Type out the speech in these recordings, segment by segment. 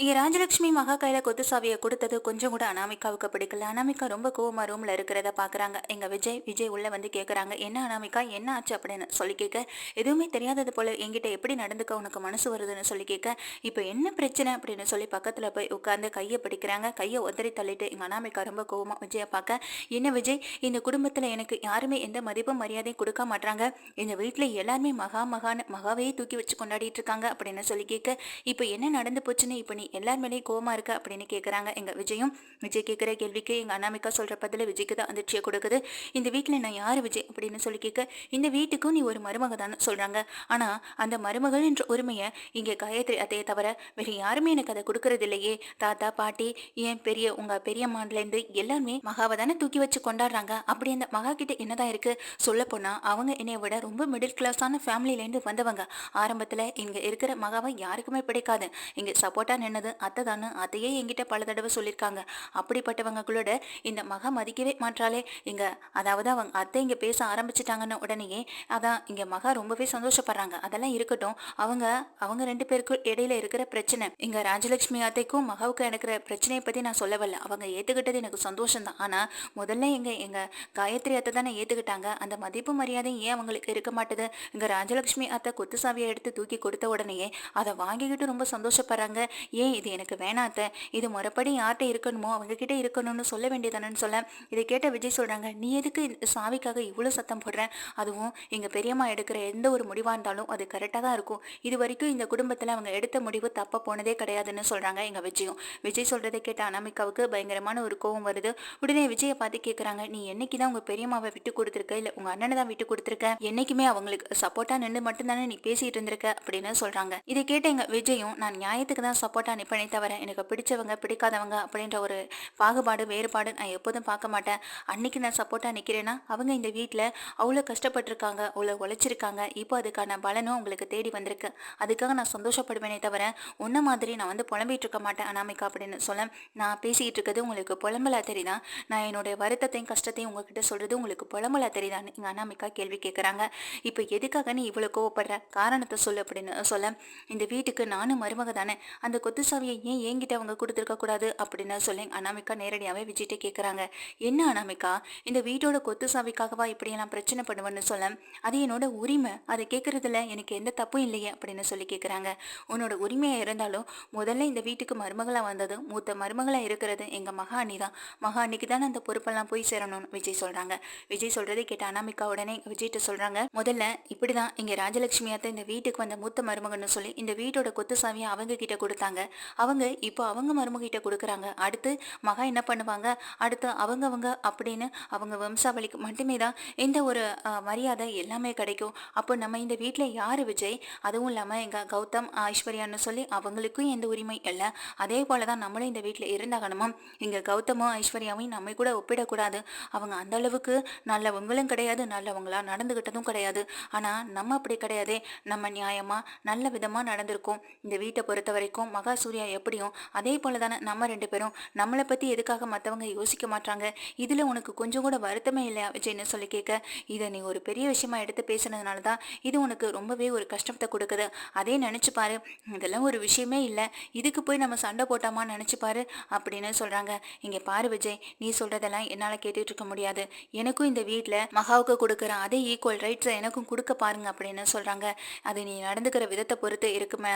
இங்கே ராஜலட்சுமி மகா கையில கொத்து சாவியை கொடுத்தது கொஞ்சம் கூட அனாமிகாவுக்கு பிடிக்கல. அனாமிகா ரொம்ப கோவமா ரூம்ல இருக்கிறத பாக்குறாங்க. எங்க விஜய் விஜய் உள்ள வந்து கேக்குறாங்க. என்ன அனாமிகா? என்ன ஆச்சு? அப்படின்னு சொல்லி கேட்க எதுவுமே தெரியாதது போல எங்கிட்ட எப்படி நடந்துக்க? உனக்கு மனசு வருதுன்னு சொல்லி கேட்க இப்போ என்ன பிரச்சனை? அப்படின்னு சொல்லி பக்கத்துல போய் உட்கார்ந்து கையை பிடிக்கிறாங்க. கையை உதறி தள்ளிட்டு எங்க அனாமிகா ரொம்ப கோவமா விஜயை பார்க்க என்ன விஜய்? இந்த குடும்பத்துல எனக்கு யாருமே எந்த மதிப்பும் மரியாதையும் கொடுக்க மாட்டாங்க இந்த வீட்டுல எல்லாருமே மகா மகான்னு மகாவையே தூக்கி வச்சு கொண்டாடிட்டு இருக்காங்க. அப்படின்னு சொல்லி கேட்க இப்போ என்ன நடந்து போச்சுன்னு? இப்போ நீ எல்லார் மேலேயும் கோவமாக இருக்க அப்படின்னு கேட்குறாங்க எங்கள் விஜயும் விஜய் கேட்குற கேள்விக்கு எங்கள் அனாமிகா சொல்கிற பதில் விஜய்க்கு தான் அதிர்ச்சியை கொடுக்குது. இந்த வீட்டில் நான் யார் விஜய் அப்படின்னு சொல்லி கேட்க இந்த வீட்டுக்கும் நீ ஒரு மருமக தான் சொல்கிறாங்க ஆனால் அந்த மருமகள் என்ற உரிமையை இங்கே காயத்ரி அத்தையை தவிர வேறு யாருமே எனக்கு அதை கொடுக்கறது இல்லையே. தாத்தா பாட்டி ஏன் பெரிய உங்கள் பெரியம்மான்லேருந்து எல்லாருமே மகாவை தானே தூக்கி வச்சு கொண்டாடுறாங்க. அப்படி அந்த மகா கிட்ட என்னதான் இருக்கு? சொல்ல போனால் அவங்க என்னை விட ரொம்ப மிடில் கிளாஸான ஃபேமிலியிலேருந்து வந்தவங்க. ஆரம்பத்தில் இங்கே இருக்கிற மகாவை யாருக்குமே பிடிக்காது. இங்கே சப்போர்ட்டா நின்னது அத்தை தானே அத்தையே என்கிட்ட பல தடவை சொல்லியிருக்காங்க அப்படிப்பட்டவங்களோட இந்த மகா மதிக்கவே மாற்றாலே இங்க அதாவது அவங்க அத்தை இங்க பேச ஆரம்பிச்சிட்டாங்கன்னு உடனேயே அதான் இங்க மகா ரொம்பவே சந்தோஷப்படுறாங்க. அதெல்லாம் இருக்கட்டும். அவங்க அவங்க ரெண்டு பேருக்கும் இடையில இருக்கிற பிரச்சனை. இங்க ராஜலட்சுமி அத்தைக்கும் மகாவுக்கும் இருக்கிற பிரச்சனையை பத்தி நான் சொல்லவில்லை அவங்க ஏத்துக்கிட்டது எனக்கு சந்தோஷம் தான் ஆனா முதல்ல எங்க எங்க காயத்ரி அத்தை தானே ஏத்துக்கிட்டாங்க. அந்த மதிப்பு மரியாதை ஏன் அவங்களுக்கு இருக்க மாட்டுது? இங்க ராஜலட்சுமி அத்தை கொத்துசாவியை எடுத்து தூக்கி கொடுத்த உடனேயே அதை வாங்கிக்கிட்டு ரொம்ப சந்தோஷப்படுறாங்க. ஏன் இது எனக்கு வேணாத்த இது முறைப்படி யார்கிட்ட இருக்கணுமோ அவங்கக்கிட்ட இருக்கணும்னு சொல்ல வேண்டியதானன்னு சொல்ல. இதை கேட்ட விஜய் சொல்கிறாங்க நீ எதுக்கு சாவிக்காக இவ்வளோ சத்தம் போடுற? அதுவும் எங்கள் பெரியம்மா எடுக்கிற எந்த ஒரு முடிவாக இருந்தாலும் அது கரெக்டாக தான் இருக்கும். இது வரைக்கும் இந்த குடும்பத்தில் அவங்க எடுத்த முடிவு தப்ப போனதே கிடையாதுன்னு சொல்கிறாங்க எங்கள் விஜயும். விஜய் சொல்கிறத கேட்ட அனாமிகாவுக்கு பயங்கரமான ஒரு கோவம் வருது. உடனே விஜயை பார்த்து கேட்குறாங்க நீ என்னைக்கு தான் உங்கள் பெரியம்மாவை விட்டு கொடுத்துருக்க? இல்லை உங்கள் அண்ணனை தான் விட்டு கொடுத்துருக்க? என்னைக்குமே அவங்களுக்கு சப்போர்ட்டாக நின்று மட்டும்தானே நீ பேசிகிட்டு இருந்திருக்க? அப்படின்னு சொல்கிறாங்க இதை கேட்ட எங்கள் விஜயும் நான் நியாயத்துக்கு தான் சப்போர்ட்டா நிப்பனே தவிர எனக்கு பிடிச்சவங்க பிடிக்காதவங்க அப்படின்ற ஒரு பாகுபாடு வேறுபாடு நான் எப்போதும் பார்க்க மாட்டேன். அன்னைக்கு நான் சப்போர்ட்டாக நிற்கிறேன்னா அவங்க இந்த வீட்டில் அவ்வளோ கஷ்டப்பட்டிருக்காங்க அவ்வளோ உழைச்சிருக்காங்க. இப்போ அதுக்கான பலனும் உங்களுக்கு தேடி வந்திருக்கு. அதுக்காக நான் சந்தோஷப்படுவேனே தவிர உன்ன மாதிரி நான் வந்து புலம்பிட்டு இருக்க மாட்டேன் அனாமிக்கா அப்படின்னு சொல்ல நான் பேசிக்கிட்டு இருக்கிறது உங்களுக்கு புலம்பலா தெரியுதா? நான் என்னுடைய வருத்தத்தையும் கஷ்டத்தையும் உங்ககிட்ட சொல்கிறது உங்களுக்கு புலம்பலா தெரியுதான்னு எங்கள் அனாமிகா கேள்வி கேட்குறாங்க இப்போ எதுக்காக நீ இவ்வளோ கோவப்படுற? காரணத்தை சொல்லு அப்படின்னு சொல்ல இந்த வீட்டுக்கு நானும் மருமக தானே. அந்த கொத்து சாவியை ஏன் என்கிட்ட அவங்க கொடுத்துருக்க கூடாது அப்படின்னு சொல்லி அனாமிகா நேரடியாகவே விஜய்கிட்ட கேட்குறாங்க என்ன அனாமிகா? இந்த வீட்டோட கொத்து சாவிக்காகவா இப்படியெல்லாம் பிரச்சனை பண்ணுவேன்னு சொல்ல அது என்னோட உரிமை. அதை கேட்கறதுல எனக்கு எந்த தப்பும் இல்லையே அப்படின்னு சொல்லி கேட்குறாங்க உன்னோட உரிமையாக இருந்தாலும் முதல்ல இந்த வீட்டுக்கு மருமகளாக வந்தது மூத்த மருமகளாக இருக்கிறது எங்கள் மகாணி தான். மகாணிக்கு தானே அந்த பொறுப்பெல்லாம் போய் சேரணும்னு விஜய் சொல்கிறாங்க விஜய் சொல்கிறதை கேட்ட அனாமிகா உடனே விஜய்கிட்ட சொல்கிறாங்க முதல்ல இப்படி தான் இங்கே ராஜலட்சுமியாத்த இந்த வீட்டுக்கு வந்த மூத்த மருமகன்னு சொல்லி இந்த வீட்டோட கொத்து சாவியை அவங்க கிட்ட கொடுத்தாங்க. அவங்க இப்போ அவங்க மருமகிட்ட கொடுக்குறாங்க. அடுத்து மகா என்ன பண்ணுவாங்க? அடுத்து அவங்கவங்க அப்படின்னு அவங்க வம்சாவளிக்கு மட்டுமே தான் இந்த ஒரு மரியாதை எல்லாமே கிடைக்கும். அப்போ நம்ம இந்த வீட்டில் யார் விஜய்? அதுவும் இல்லாமல் எங்கள் கௌதம் ஐஸ்வர்யான்னு சொல்லி அவங்களுக்கும் எந்த உரிமை இல்லை. அதே போல தான் நம்மளும் இந்த வீட்டில் இருந்தாகணுமா? இங்கே கௌதமும் ஐஸ்வர்யாவையும் நம்ம கூட ஒப்பிடக்கூடாது. அவங்க அந்த அளவுக்கு நல்லவங்களும் கிடையாது. நல்லவங்களா நடந்துக்கிட்டதும் கிடையாது. ஆனால் நம்ம அப்படி கிடையாதே. நம்ம நியாயமாக நல்ல விதமாக நடந்திருக்கோம். இந்த வீட்டை பொறுத்த வரைக்கும் மகா சூர்யா எப்படியும் அதே போல தானே நம்ம ரெண்டு பேரும். நம்மளை பற்றி எதுக்காக மற்றவங்க யோசிக்க மாட்டாங்க இதில் உனக்கு கொஞ்சம் கூட வருத்தமே இல்லையா விஜய்னு சொல்லி கேட்க இதை நீ ஒரு பெரிய விஷயமா எடுத்து பேசுனதுனால தான் இது உனக்கு ரொம்பவே ஒரு கஷ்டத்தை கொடுக்குது. அதே நினச்சி பாரு. இதெல்லாம் ஒரு விஷயமே இல்லை. இதுக்கு போய் நம்ம சண்டை போட்டோமா நினச்சி பாரு அப்படின்னு சொல்கிறாங்க இங்கே பாரு விஜய் நீ சொல்கிறதெல்லாம் என்னால் கேட்டுட்டு இருக்க முடியாது. எனக்கும் இந்த வீட்டில் மகாவுக்கு கொடுக்குற அதே ஈக்குவல் ரைட்ஸை எனக்கும் கொடுக்க பாருங்க அப்படின்னு சொல்கிறாங்க அது நீ நடந்துக்கிற விதத்தை பொறுத்து இருக்குமே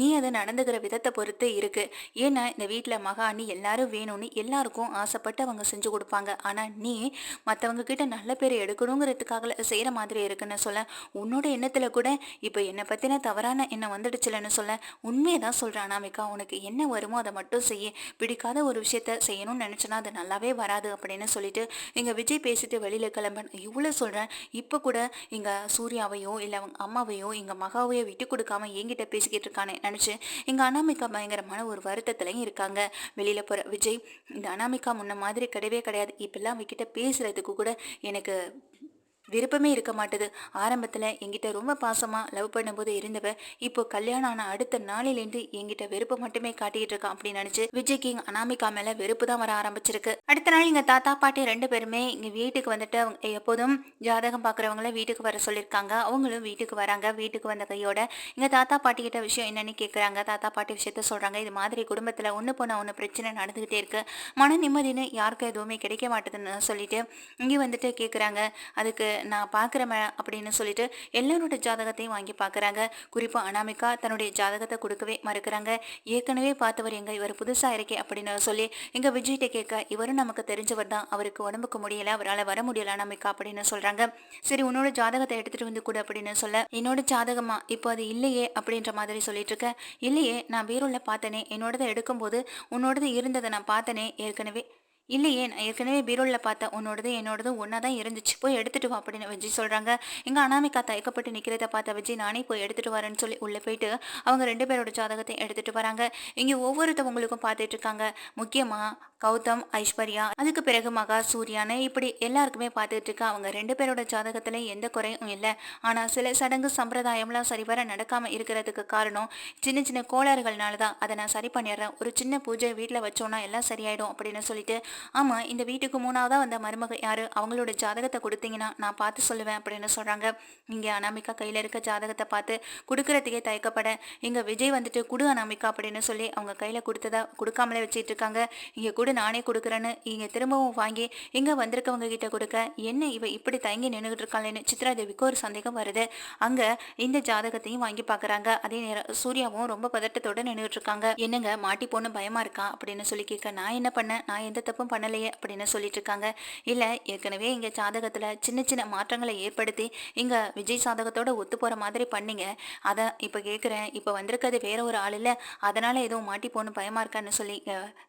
நீ அதை நடந்துக்கிற விதத்தை பொறுத்து இருக்கு. ஏன்னா இந்த வீட்டில் மகாணி எல்லாரும் வேணும்னு எல்லாருக்கும் ஆசைப்பட்டு அவங்க செஞ்சு கொடுப்பாங்க. ஆனால் நீ மற்றவங்க கிட்ட நல்ல பேர் எடுக்கணுங்கிறதுக்காக செய்கிற மாதிரி இருக்குன்னு சொல்ல. உன்னோட எண்ணத்தில் கூட இப்போ என்னை பற்றின தவறான எண்ணம் வந்துடுச்சுலன்னு சொல்ல. உண்மையை தான் சொல்கிறேன் அனாமிகா. உனக்கு என்ன வருமோ அதை மட்டும் செய்ய. பிடிக்காத ஒரு விஷயத்த செய்யணும்னு நினச்சனா அது நல்லாவே வராது அப்படின்னு சொல்லிட்டு இங்கே விஜய் பேசிட்டு வெளியில் கிளம்பன் இவ்வளோ சொல்கிறேன் இப்போ கூட இங்கே சூர்யாவையோ இல்லை அவங்க அம்மாவையோ எங்கள் மகாவையோ விட்டு கொடுக்காம என்கிட்ட பேசிக்கிட்டு இருக்கானே. நினச்சி எங்கள் அனாமிகா பயங்கரமான ஒரு வருத்தத்துலையும் இருக்காங்க. வெளியில் போகிற விஜய் இந்த அனாமிகா முன்ன மாதிரி கிடையவே கிடையாது. இப்பெல்லாம் அவகிட்ட பேசுகிறதுக்கு கூட எனக்கு விருப்பமே இருக்க மாட்டுது. ஆரம்பத்தில் என்கிட்ட ரொம்ப பாசமாக லவ் பண்ணும்போது இருந்தவ இப்போ கல்யாணம் ஆன அடுத்த நாளிலேருந்து என்கிட்ட வெறுப்பை மட்டுமே காட்டிக்கிட்டு இருக்கான் அப்படின்னு நினச்சி விஜய்க்கு இங்க அனாமிகா மேலே வெறுப்பு தான் வர ஆரம்பிச்சிருக்கு. அடுத்த நாள் எங்கள் தாத்தா பாட்டி ரெண்டு பேருமே இங்கே வீட்டுக்கு வந்துட்டு அவங்க எப்போதும் ஜாதகம் பார்க்குறவங்கள வீட்டுக்கு வர சொல்லியிருக்காங்க. அவங்களும் வீட்டுக்கு வராங்க. வீட்டுக்கு வந்த கையோட எங்கள் தாத்தா பாட்டி கிட்ட விஷயம் என்னன்னு கேட்குறாங்க தாத்தா பாட்டி விஷயத்த சொல்கிறாங்க இது மாதிரி குடும்பத்தில் ஒன்று போன ஒன்று பிரச்சனை நடந்துக்கிட்டே இருக்கு. மன நிம்மதினு யாருக்கும் எதுவுமே கிடைக்க மாட்டேதுன்னு சொல்லிட்டு இங்கே வந்துட்டு கேட்குறாங்க அதுக்கு நான் பார்க்குறேன் அப்படின்னு சொல்லிட்டு எல்லாரோட ஜாதகத்தையும் வாங்கி பார்க்குறாங்க. குறிப்பாக அனாமிகா தன்னுடைய ஜாதகத்தை கொடுக்கவே மறுக்கிறாங்க. ஏற்கனவே பார்த்தவர் எங்க இவர் புதுசாக இருக்கே அப்படின்னு சொல்லி எங்க விஜய்கிட்ட கேட்க இவரும் நமக்கு தெரிஞ்சவர் தான். அவருக்கு உடம்புக்கு முடியல அவரால் வர முடியல அனாமிகா அப்படின்னு சொல்றாங்க. சரி உன்னோட ஜாதகத்தை எடுத்துட்டு வந்து கூட அப்படின்னு சொல்ல என்னோட ஜாதகமா இப்போ அது இல்லையே அப்படின்ற மாதிரி சொல்லிட்டு இருக்க இல்லையே நான் பீரோல பார்த்தனே என்னோடதை எடுக்கும்போது உன்னோடது இருந்ததை நான் பார்த்தனே ஏற்கனவே இல்லையே நான் ஏற்கனவே பீரோலில் பார்த்தேன் உன்னோடது என்னோடது ஒன்றா தான் இருந்துச்சு. போய் எடுத்துகிட்டு வா அப்படின்னு விஜய் சொல்கிறாங்க இங்கே அனாமிகா தயக்கப்பட்டு நிற்கிறத பார்த்த விஜய் நானே போய் எடுத்துகிட்டு வரேன்னு சொல்லி உள்ளே போயிட்டு அவங்க ரெண்டு பேரோட ஜாதகத்தை எடுத்துகிட்டு வராங்க. இங்கே ஒவ்வொருத்தவங்களுக்கும் பார்த்துட்டு இருக்காங்க. முக்கியமாக கௌதம் ஐஸ்வர்யா அதுக்கு பிறகு மகா சூர்யானு இப்படி எல்லாருக்குமே பார்த்துட்டு இருக்கா அவங்க ரெண்டு பேரோட ஜாதகத்துல எந்த குறையும் இல்லை. ஆனால் சில சடங்கு சம்பிரதாயம்லாம் சரிவர நடக்காமல் இருக்கிறதுக்கு காரணம் சின்ன சின்ன கோளாறுகள்னால தான் அதை நான் சரி பண்ணிடுறேன். ஒரு சின்ன பூஜை வீட்டில் வச்சோன்னா எல்லாம் சரியாயிடும் அப்படின்னு சொல்லிட்டு. ஆமாம் இந்த வீட்டுக்கு மூணாவதா வந்த மருமக யார்? அவங்களோட ஜாதகத்தை கொடுத்தீங்கன்னா நான் பார்த்து சொல்லுவேன் அப்படின்னு சொல்கிறாங்க இங்கே அனாமிகா கையில் இருக்க ஜாதகத்தை பார்த்து கொடுக்கறதுக்கே தயக்கப்பட. இங்கே விஜய் வந்துட்டு குடு அனாமிகா அப்படின்னு சொல்லி அவங்க கையில் கொடுத்ததா கொடுக்காமலே வச்சிட்டு இருக்காங்க. இங்கே கொடு நானே கொடுக்குறேன்னு இங்கே திரும்பவும் வாங்கி இங்கே வந்திருக்கவங்க கிட்ட கொடுக்க என்ன இவ இப்படி தயங்கி நின்றுகிட்டு இருக்காளேன்னு? சித்ரா தேவிக்கு ஒரு சந்தேகம் வருது. அங்கே இந்த ஜாதகத்தையும் வாங்கி பார்க்குறாங்க அதே நேரம் சூர்யாவும் ரொம்ப பதட்டத்தோட நின்றுட்டு இருக்காங்க. என்னங்க மாட்டி போன பயமா இருக்கா? அப்படின்னு சொல்லி கேட்க நான் என்ன பண்ணேன் நான் எந்த தப்பும் பண்ணலையே அப்படின்னு சொல்லிட்டு இருக்காங்க. இல்லை ஏற்கனவே இங்கே ஜாதகத்தில் சின்ன சின்ன மாற்றங்களை ஏற்படுத்தி இங்கே விஜய் சாதகத்தோட ஒத்து போகிற மாதிரி பண்ணீங்க. அதை இப்போ கேட்குறேன் இப்போ வந்திருக்கிறது வேற ஒரு ஆள் இல்லை. அதனால் எதுவும் மாட்டி போகணும் பயமாக இருக்கான்னு சொல்லி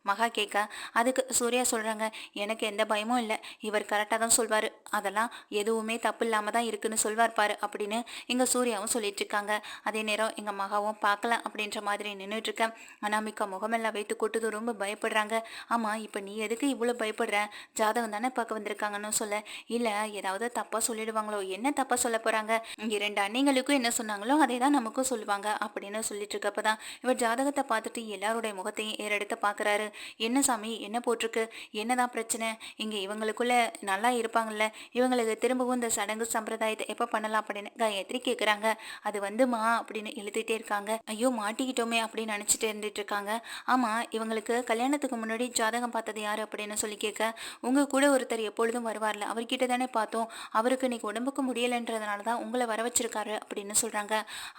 மகா கேட்க அதுக்கு சூர்யா சொல்கிறாங்க எனக்கு எந்த பயமும் இல்லை. இவர் கரெக்டாக தான் சொல்வார். அதெல்லாம் எதுவுமே தப்பு இல்லாமல் தான் இருக்குன்னு சொல்வார் பாரு அப்படின்னு எங்கள் சூர்யாவும் சொல்லிட்டு இருக்காங்க. அதே நேரம் எங்கள் மகாவும் பார்க்கலாம் அப்படின்ற மாதிரி நின்றுட்டுருக்கேன் அனாமிகா முகமெல்லாம் வைத்து கொட்டுது. ரொம்ப பயப்படுறாங்க. ஆமாம் இப்போ நீ எதுக்கு இவ்வளோ பயப்படுற? ஜாதகம் தானே பார்க்க வந்திருக்காங்கன்னு சொல்ல. இல்லை ஏதாவது தப்பாக சொல்லிடுவாங்களோ? என்ன தப்பாக சொல்ல போகிறாங்க இங்கே ரெண்டு அண்ணிங்களுக்கும் என்ன சொன்னாங்களோ அதே தான் நமக்கும் சொல்லுவாங்க அப்படின்னு சொல்லிட்டு இருக்கப்ப தான் இவர் ஜாதகத்தை பார்த்துட்டு எல்லாருடைய முகத்தையும் ஏறெடுத்து பார்க்குறாரு. என்ன சாமி? என்ன போட்டிருக்கு? என்னதான் பிரச்சனை? இங்கே இவங்களுக்குள்ள நல்லா இருப்பாங்கல்ல. இவங்களுக்கு திரும்பவும் இந்த சடங்கு சம்பிரதாயத்தை எப்போ பண்ணலாம் அப்படின்னு காயத்ரி கேட்குறாங்க அது வந்துமா அப்படின்னு எழுதிட்டே இருக்காங்க. ஐயோ மாட்டிக்கிட்டோமே அப்படின்னு நினச்சிட்டு இருந்துட்டு இருக்காங்க. ஆமாம் இவங்களுக்கு கல்யாணத்துக்கு முன்னாடி ஜாதகம் பார்த்தது யார் அப்படின்னு சொல்லி கேட்க உங்கள் கூட ஒருத்தர் எப்பொழுதும் வருவார்ல. அவர்கிட்ட தானே பார்த்தோம். அவருக்கு இன்னைக்கு உடம்புக்கு முடியலைன்றதுனால தான் உங்களை வர வச்சிருக்காரு அப்படின்னு சொல்கிறாங்க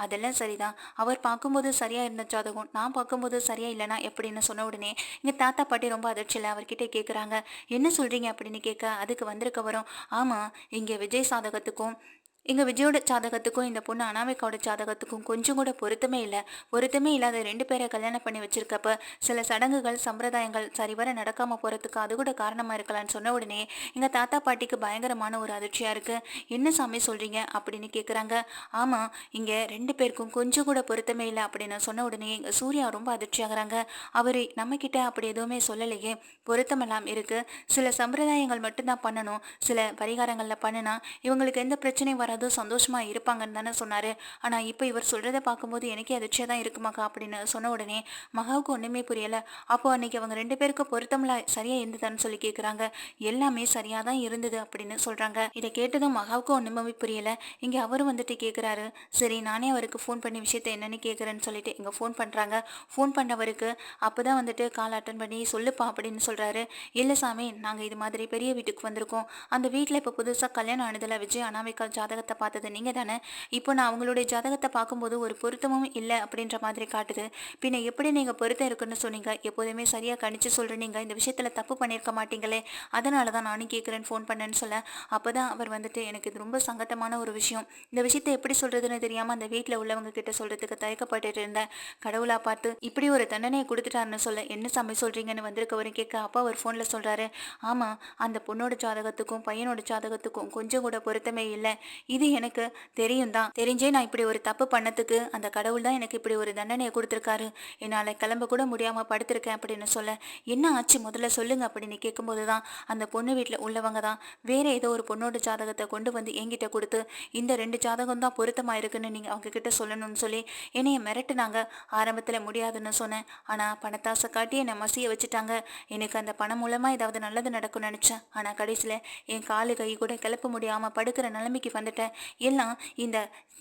அதெல்லாம் சரிதான். அவர் பார்க்கும்போது சரியாக இருந்த ஜாதகம் நான் பார்க்கும்போது சரியாக இல்லைனா எப்படின்னு சொன்ன உடனே எங்கள் தாத்தா பாட்டி ரொம்ப அதிர்ச்சியில் அவர்கிட்ட கேட்குறாங்க என்ன சொல்கிறீங்க அப்படின்னு கேட்க அதுக்கு வந்திருக்க வரும் ஆமாம் இங்கே விஜய் சாதகத்துக்கும் எங்கள் விஜயோட ஜாதகத்துக்கும் இந்த பொண்ணு அனாமிகாவோட ஜாதகத்துக்கும் கொஞ்சம் கூட பொருத்தமே இல்லை. பொருத்தமே இல்லாத ரெண்டு பேரை கல்யாணம் பண்ணி வச்சிருக்கப்ப சில சடங்குகள் சம்பிரதாயங்கள் சரிவர நடக்காமல் போகிறதுக்கு அது கூட காரணமாக இருக்கலாம்னு சொன்ன உடனே எங்கள் தாத்தா பாட்டிக்கு பயங்கரமான ஒரு அதிர்ச்சியாக இருக்குது என்ன சாமி சொல்கிறீங்க அப்படின்னு கேட்குறாங்க ஆமாம் இங்கே ரெண்டு பேருக்கும் கொஞ்சம் கூட பொருத்தமே இல்லை அப்படின்னு சொன்ன உடனே எங்கள் சூர்யா ரொம்ப அதிர்ச்சி ஆகுறாங்க அவர் நம்மக்கிட்ட அப்படி எதுவுமே சொல்லலையே. பொருத்தமெல்லாம் இருக்குது சில சம்பிரதாயங்கள் மட்டும்தான் பண்ணணும். சில பரிகாரங்களில் பண்ணினா இவங்களுக்கு எந்த பிரச்சனையும் வர யாராவது சந்தோஷமாக இருப்பாங்கன்னு தானே சொன்னார். ஆனால் இப்போ இவர் சொல்கிறத பார்க்கும்போது எனக்கே அதிர்ச்சியாக தான் இருக்குமாக்கா அப்படின்னு சொன்ன உடனே மகாவுக்கு ஒன்றுமே புரியலை. அப்போ அன்னைக்கு அவங்க ரெண்டு பேருக்கும் பொருத்தம்ல சரியாக இருந்ததான்னு சொல்லி கேட்குறாங்க எல்லாமே சரியாக தான் இருந்தது அப்படின்னு சொல்கிறாங்க இதை கேட்டதும் மகாவுக்கு ஒன்றுமே புரியல. இங்கே அவரும் வந்துட்டு கேட்குறாரு சரி நானே அவருக்கு ஃபோன் பண்ணி விஷயத்த என்னென்னு கேட்குறேன்னு சொல்லிட்டு இங்கே ஃபோன் பண்ணுறாங்க ஃபோன் பண்ணவருக்கு அப்பதான் வந்துட்டு கால் அட்டன் பண்ணி சொல்லுப்பா அப்படின்னு சொல்கிறாரு இல்லை சாமி நாங்கள் இது மாதிரி பெரிய வீட்டுக்கு வந்திருக்கோம். அந்த வீட்டில் இப்போ புதுசாக கல்யாணம் ஆனதில் விஜய் அனாமிகா ஜாதக ஜாதகத்தை பார்த்தது. நீங்கள் தானே? இப்போ நான் அவங்களுடைய ஜாதகத்தை பார்க்கும்போது ஒரு பொருத்தமும் இல்லை அப்படின்ற மாதிரி காட்டுது. பின்ன எப்படி நீங்கள் பொருத்தம் இருக்குன்னு சொன்னீங்க? எப்போதுமே சரியாக கணிச்சு சொல்கிறீங்க இந்த விஷயத்தில் தப்பு பண்ணியிருக்க மாட்டீங்களே. அதனால தான் நானும் கேட்குறேன்னு ஃபோன் பண்ணேன்னு சொல்ல. அப்போ தான் அவர் வந்துட்டு எனக்கு இது ரொம்ப சங்கட்டமான ஒரு விஷயம். இந்த விஷயத்தை எப்படி சொல்கிறதுன்னு தெரியாமல் அந்த வீட்டில் உள்ளவங்க கிட்ட சொல்கிறதுக்கு தயக்கப்பட்டுட்டு இருந்தேன். கடவுளாக பார்த்து இப்படி ஒரு தண்டனையை கொடுத்துட்டாருன்னு சொல்ல. என்ன சமை சொல்கிறீங்கன்னு வந்திருக்கவரும் கேட்க அப்பா அவர் ஃபோனில் சொல்கிறாரு ஆமாம் அந்த பொண்ணோட ஜாதகத்துக்கும் பையனோட ஜாதகத்துக்கும் கொஞ்சம் கூட பொருத்தமே இல்லை. இது எனக்கு தெரியும் தான் தெரிஞ்சே நான் இப்படி ஒரு தப்பு பண்ணதுக்கு அந்த கடவுள் தான் எனக்கு இப்படி ஒரு தண்டனையை கொடுத்துருக்காரு. என்னால் கிளம்ப கூட முடியாமல் படுத்திருக்கேன் அப்படின்னு சொல்ல என்ன ஆச்சு? முதல்ல சொல்லுங்க அப்படின்னு கேட்கும்போது தான் அந்த பொண்ணு வீட்டில் உள்ளவங்க தான் வேற ஏதோ ஒரு பொண்ணோட ஜாதகத்தை கொண்டு வந்து என்கிட்ட கொடுத்து இந்த ரெண்டு ஜாதகம் தான் பொருத்தமாக இருக்குன்னு நீங்கள் அவங்க கிட்ட சொல்லணும்னு சொல்லி என்னைய மிரட்டுனாங்க. ஆரம்பத்தில் முடியாதுன்னு சொன்னேன். ஆனால் பணத்தாசை காட்டி என்னை மசிய வச்சுட்டாங்க. எனக்கு அந்த பணம் மூலமாக ஏதாவது நல்லது நடக்கும்னு நினச்சேன். ஆனால் கடைசியில் என் காலு கை கூட கிளப்ப முடியாமல் படுக்கிற நிலைமைக்கு வந்துட்டேன். எல்லாம் இந்த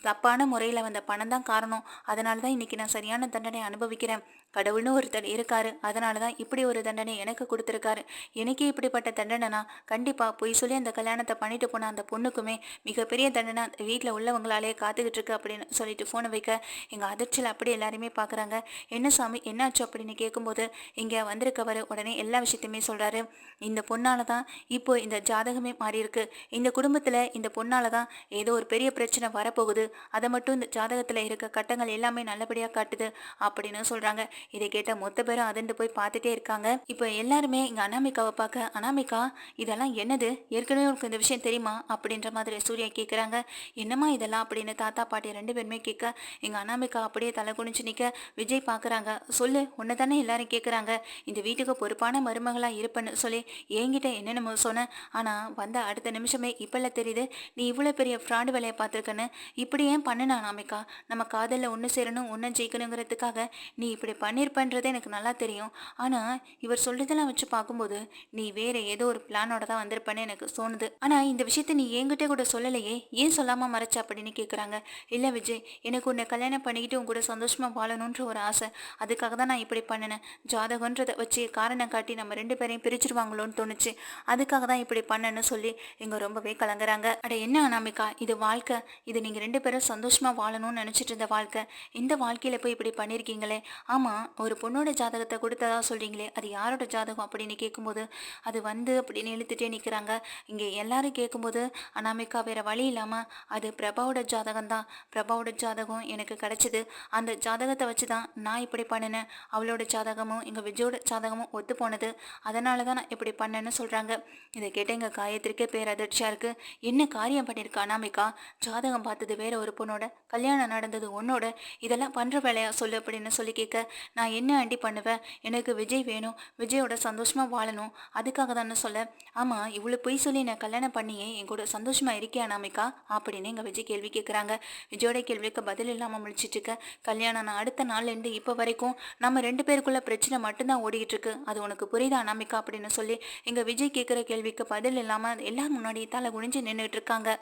தப்பான முறையில் வந்த பணம் தான் காரணம். அதனால தான் இன்னைக்கு நான் சரியான தண்டனை அனுபவிக்கிறேன். கடவுள்னு ஒருத்தர் இருக்காரு. அதனால தான் இப்படி ஒரு தண்டனை எனக்கு கொடுத்துருக்காரு. எனக்கே இப்படிப்பட்ட தண்டனைனா கண்டிப்பாக பொய் சொல்லி அந்த கல்யாணத்தை பண்ணிட்டு போன அந்த பொண்ணுக்குமே மிகப்பெரிய தண்டனை அந்த வீட்டில் உள்ளவங்களாலே காத்துக்கிட்டு இருக்கு அப்படின்னு சொல்லிட்டு ஃபோனை வைக்க எங்கள் அதிர்ச்சியில் அப்படி எல்லாருமே பார்க்குறாங்க என்ன சாமி என்னாச்சு அப்படின்னு கேட்கும்போது இங்கே வந்திருக்கவர் உடனே எல்லா விஷயத்தையுமே சொல்கிறாரு இந்த பொண்ணால் தான் இப்போ இந்த ஜாதகமே மாறியிருக்கு இந்த குடும்பத்தில் இந்த பொண்ணால் தான் ஏதோ ஒரு பெரிய பிரச்சனை வரப்போகுது. அதை மட்டும் இந்த ஜாதகத்தில் இருக்க கட்டங்கள் எல்லாமே நல்லபடியாக காட்டுது அப்படின்னு சொல்கிறாங்க இதை கேட்ட மொத்த பேரும் அதண்டு போய் பார்த்துட்டே இருக்காங்க. இப்போ எல்லாருமே இங்கே அனாமிகாவை பார்க்க அனாமிகா இதெல்லாம் என்னது? ஏற்கனவே உனக்கு இந்த விஷயம் தெரியுமா? அப்படின்ற மாதிரி சூர்யா கேட்குறாங்க என்னம்மா இதெல்லாம்? அப்படின்னு தாத்தா பாட்டி ரெண்டு பேருமே கேட்க எங்கள் அனாமிகா அப்படியே தலை குனிஞ்சு நிற்க விஜய் பார்க்குறாங்க சொல்லு உன்னை தானே எல்லாரும் கேட்குறாங்க இந்த வீட்டுக்கு பொறுப்பான மருமகளாக இருப்பேன்னு சொல்லி என்கிட்ட என்னென்னமோ சொன்னேன் ஆனால் வந்த அடுத்த நிமிஷமே இப்பெல்லாம் தெரியுது நீ இவ்வளோ பெரிய ஃப்ராடு வேலையை பார்த்துருக்கன்னு. இப்படி ஏன் பண்ணுனா அனாமிகா? நம்ம காதலில் ஒன்று சேரணும் ஒன்று ஜெயிக்கணுங்கிறதுக்காக நீ இப்படி பண்ண பண்ணியிருப்பன்றது எனக்கு நல்லா தெரியும். ஆனால் இவர் சொல்றதெல்லாம் வச்சு பார்க்கும்போது நீ வேற ஏதோ ஒரு பிளானோட தான் வந்திருப்பேன்னு எனக்கு தோணுது. ஆனால் இந்த விஷயத்த நீ என்கிட்ட கூட சொல்லலையே. ஏன் சொல்லாமல் மறைச்ச அப்படின்னு கேட்குறாங்க இல்லை விஜய் எனக்கு உன்னை கல்யாணம் பண்ணிக்கிட்டு உன் கூட சந்தோஷமாக வாழணுன்ற ஒரு ஆசை. அதுக்காக தான் நான் இப்படி பண்ணினேன். ஜாதகன்றதை வச்சு காரணம் காட்டி நம்ம ரெண்டு பேரையும் பிரிச்சிருவாங்களோன்னு தோணுச்சு. அதுக்காக தான் இப்படி பண்ணேன்னு சொல்லி இங்கே ரொம்பவே கலங்குறாங்க. அட என்ன அனாமிகா? இது வாழ்க்கை. இது நீங்கள் ரெண்டு பேரும் சந்தோஷமாக வாழணும்னு நினச்சிட்டு இருந்த வாழ்க்கை. இந்த வாழ்க்கையில் போய் இப்படி பண்ணியிருக்கீங்களே ஆமாம் ஒரு பொண்ணோட ஜாதகத்தை கொடுத்ததா சொல்கிறீங்களே அது யாரோட ஜாதகம் அப்படின்னு கேட்கும்போது அது வந்து அப்படின்னு இழுத்துட்டே நிற்கிறாங்க இங்கே எல்லாரும் கேட்கும்போது அனாமிகா வேற வழி இல்லாமல் அது பிரபாவோட ஜாதகம் தான். பிரபாவோட ஜாதகம் எனக்கு கிடச்சிது. அந்த ஜாதகத்தை வச்சு தான் நான் இப்படி பண்ணினேன். அவளோட ஜாதகமும் எங்கள் விஜயோட ஜாதகமும் ஒத்து போனது. அதனால தான் நான் இப்படி பண்ணேன்னு சொல்கிறாங்க இதை கேட்ட எங்கள் காயத்திற்கே பேரதிர்ச்சியாக இருக்குது என்ன காரியம் பண்ணியிருக்கா அனாமிகா? ஜாதகம் பார்த்தது வேற ஒரு பொண்ணோட கல்யாணம் நடந்தது உன்னோட. இதெல்லாம் பண்ணுற வேலையா சொல்லு அப்படின்னு சொல்லி கேட்க நான் என்ன ஆண்டி பண்ணுவேன்? எனக்கு விஜய் வேணும். விஜயோட சந்தோஷமாக வாழணும். அதுக்காக தானே சொல்ல. ஆமாம் இவ்வளோ பொய் சொல்லி நான் கல்யாணம் பண்ணியே என் கூட சந்தோஷமாக இருக்கியா நாமிக்கா அப்படின்னு எங்கள் விஜய் கேள்வி கேட்குறாங்க விஜயோட கேள்விக்கு பதில் இல்லாமல் முடிச்சிட்டு இருக்க. கல்யாணம் நான் அடுத்த நாள்லேருந்து இப்போ வரைக்கும் நம்ம ரெண்டு பேருக்குள்ள பிரச்சனை மட்டும்தான் ஓடிக்கிட்டு இருக்கு. அது உனக்கு புரியுதா அனாமிக்கா அப்படின்னு சொல்லி எங்கள் விஜய் கேட்குற கேள்விக்கு பதில் இல்லாமல் எல்லாரும் முன்னாடி தலை குனிஞ்சு நின்றுட்டு இருக்காங்க.